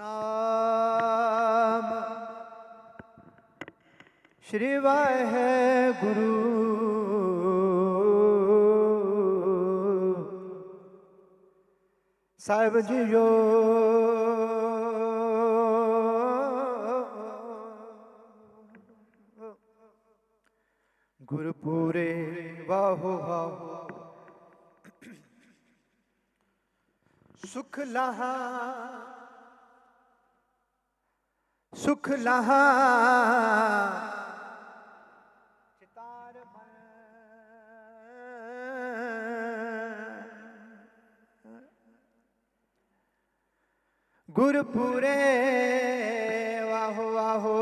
ਸਤਨਾਮ ਸ਼੍ਰੀ ਵਾਹਿਗੁਰੂ। ਸਾਹਿਬ ਜੀਓ। ਗੁਰਪੂਰੇ ਵਾਹੋ ਵਾਹੋ। ਸੁਖ ਲਹਾ। ਸੁਖ ਲਹਾ। ਚਿਤਾਰ ਮਨ ਗੁਰਪੂਰੇ ਵਾਹ ਵਾਹੋ।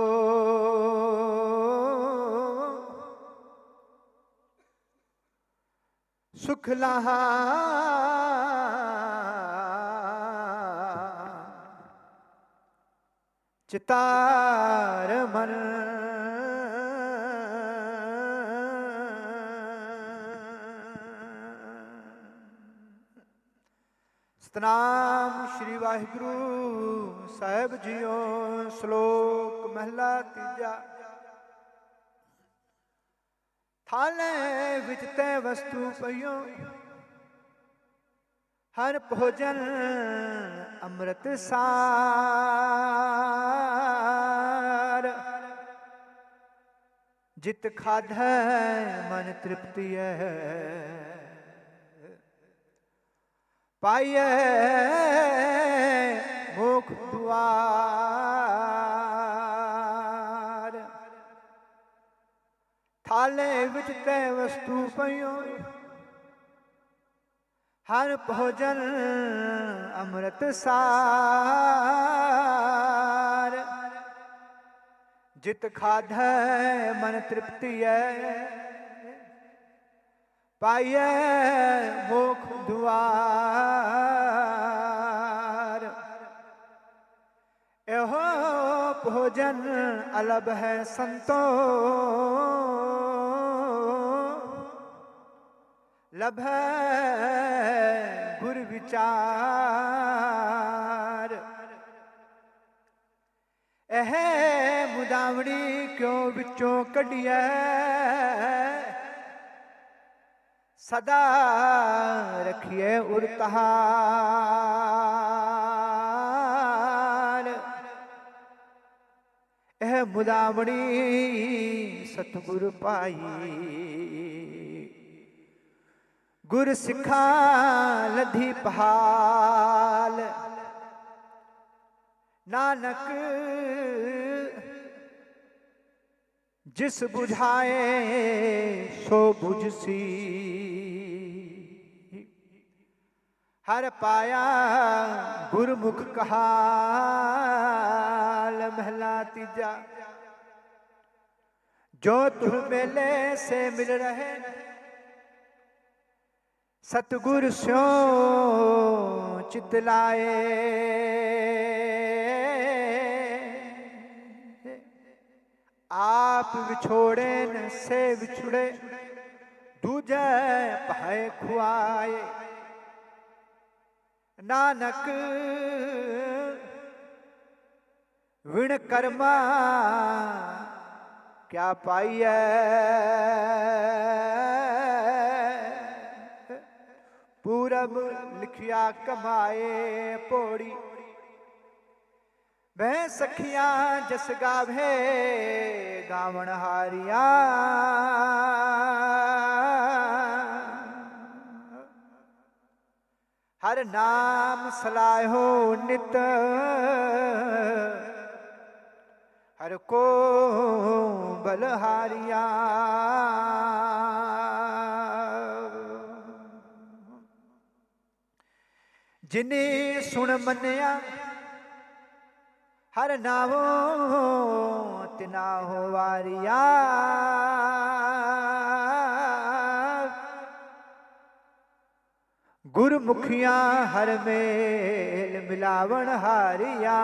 ਸੁਖ ਲਹਾ। ਚਿਤਾਰ ਮਨ। ਸਤਨਾਮ ਸ੍ਰੀ ਵਾਹਿਗੁਰੂ ਸਾਹਿਬ ਜੀਓ ਸ਼ਲੋਕ ਮਹਿਲਾ ਤੀਜਾ। ਥਾਲੇ ਵਿੱਚ ਤੈ ਵਸਤੂ ਪਈਓ। ਹਰ ਭੋਜਨ ਅੰਮ੍ਰਿਤ ਸਾਰ। ਜਿਤ ਖਾਧੈ, ਮਨ ਤ੍ਰਿਪਤੀ ਹੈ ਪਾਈਐ ਮੁਖ ਦੁਆਰ। ਥਾਲੇ ਵਿੱਚ ਤੈ ਵਸਤੂ ਪਈਓ। ਹਰ ਭੋਜਨ ਅੰਮ੍ਰਿਤ ਸਾਰ। ਜਿਤ ਖਾਧੈ ਮਨ ਤ੍ਰਿਪਤੀ ਤ੍ਰਿਪਤੀਐ ਪਾਈਐ ਮੁਖ ਦੁਆਰ। ਇਹੋ ਭੋਜਨ ਅਲਬ ਹੈ ਸੰਤੋ ਲਭੈ ਗੁਰ ਵਿਚਾਰ। ਇਹ ਮੁਦਾਵੜੀ ਕਿਉ ਵਿੱਚੋਂ ਕੱਢਿਐ? ਸਦਾ ਰਖੀਏ ਉਰਤਹਾਰ। ਇਹ ਮੁਦਾਵੜੀ ਸਤਿਗੁਰ ਪਾਈ ਗੁਰ ਸਿੱਖਾ ਲਧੀ ਪਹਾਲ ਨਾਨਕ ਜਿਸ 부ਝਾਏ ਸੋ 부ਝਸੀ ਹਰ ਪਾਇਆ ਗੁਰਮੁਖ ਕਹਾਲ ਮਹਿਲਾ ਤੀਜਾ ਜੋ ਤੁਹ ਮੇਲੇ ਸੇ ਮਿਲ ਰਹੇ ਸਤਗੁਰ ਸਿਓ ਚਿਤ ਲਾਏ। ਆਪ ਵਿਛੋੜੇ ਨ ਸੇ ਵਿਛੜੇ ਦੂਜੈ ਭਾਏ ਖੁਆਏ। ਨਾਨਕ, ਵਿਣ ਕਰਮਾ ਕਿਆ ਪਾਈਐ? ਪੂਰਬ ਲਿਖਿਆ ਕਮਾਏ ਪੋੜੀ। ਮੈਂ ਸਖੀਆਂ ਜਸ ਗਾਵੇ ਗਾਵਣ ਹਾਰੀਆਂ। ਹਰ ਨਾਮ ਸਲਾਹੋ ਨਿਤ। ਹਰ ਕੋ ਬਲਹਾਰੀਆਂ ਜਿਨੇ ਸੁਣ ਮੰਨਿਆ, ਹਰ ਨਾਮੋ ਤਿਨਾ ਹੋ ਵਾਰਿਆ। ਗੁਰਮੁਖੀਆਂ ਹਰ ਮੇਲ ਮਿਲਾਵਣ ਹਾਰਿਆ।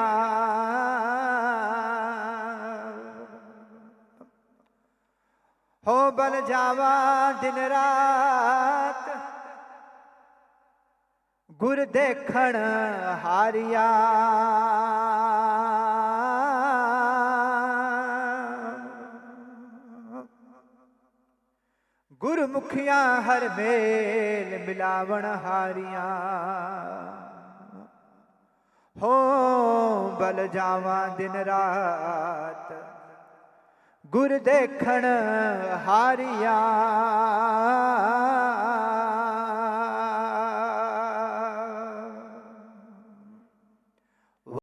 ਹੋ ਬਲ ਜਾਵਾ ਦਿਨ ਰਾਤ ਗੁਰ ਦੇਖਣ ਹਾਰਿਆ। ਗੁਰਮੁਖੀਆਂ ਹਰ ਮੇਲ ਮਿਲਾਵਣ ਹਾਰੀਆਂ। ਹੋ ਬਲ ਜਾਵਾਂ ਦਿਨ ਰਾਤ, ਗੁਰ ਦੇਖਣ ਹਾਰਿਆ।